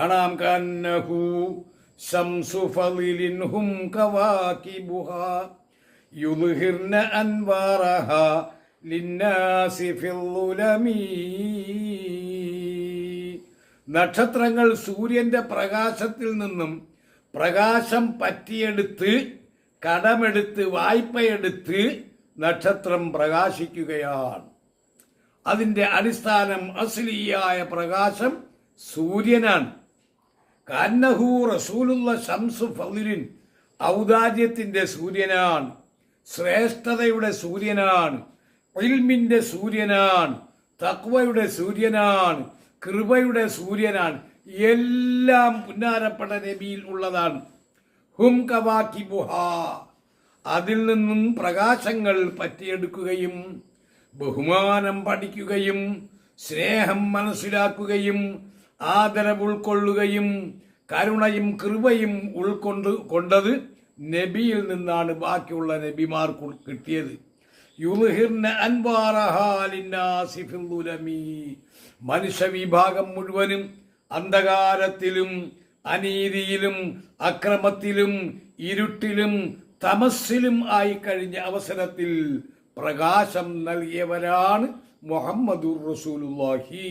കാണാം കന്നഹു ശംസു ഫളിലിൻ ഹും കവാകിബുഹ യുദ്ഹിർന അൻവാറഹ ലിന്നാസി ഫിൽ ഉലമീ നക്ഷത്രങ്ങൾ സൂര്യന്റെ പ്രകാശത്തിൽ നിന്നും പ്രകാശം പറ്റിയെടുത്ത് കടമെടുത്ത് വായ്പയെടുത്ത് നക്ഷത്രം പ്രകാശിക്കുകയാണ്. അതിന്റെ അടിസ്ഥാനം അസ്ലിയായ പ്രകാശം സൂര്യനാണ്. കാന്നഹു റസൂലുള്ള ഷംസു ഫലിൻ ഔദാര്യത്തിന്റെ സൂര്യനാണ് ശ്രേഷ്ഠതയുടെ സൂര്യനാണ് ഇൽമിന്റെ സൂര്യനാണ് തക്വയുടെ സൂര്യനാണ് കൃപയുടെ സൂര്യനാണ് എല്ലാം പുന്നാരപ്പെട്ട നബിയിൽ ഉള്ളതാണ്. ഹും കവാക്കി ബുഹ അതിൽ നിന്നും പ്രകാശങ്ങൾ പറ്റിയെടുക്കുകയും ബഹുമാനം പഠിക്കുകയും സ്നേഹം മനസ്സിലാക്കുകയും ആദരവ് ഉൾക്കൊള്ളുകയും കരുണയും കൃപയും ഉൾക്കൊണ്ട് കൊണ്ടത് നബിയിൽ നിന്നാണ് ബാക്കിയുള്ള നബിമാർക്ക് കിട്ടിയത്. മനുഷ്യ വിഭാഗം മുഴുവനും അന്ധകാരത്തിലും അനീതിയിലും അക്രമത്തിലും ഇരുട്ടിലും തമസ്സിലും ആയി കഴിഞ്ഞ അവസരത്തിൽ പ്രകാശം നൽകിയവരാണ് മുഹമ്മദുർ റസൂലുള്ളാഹി.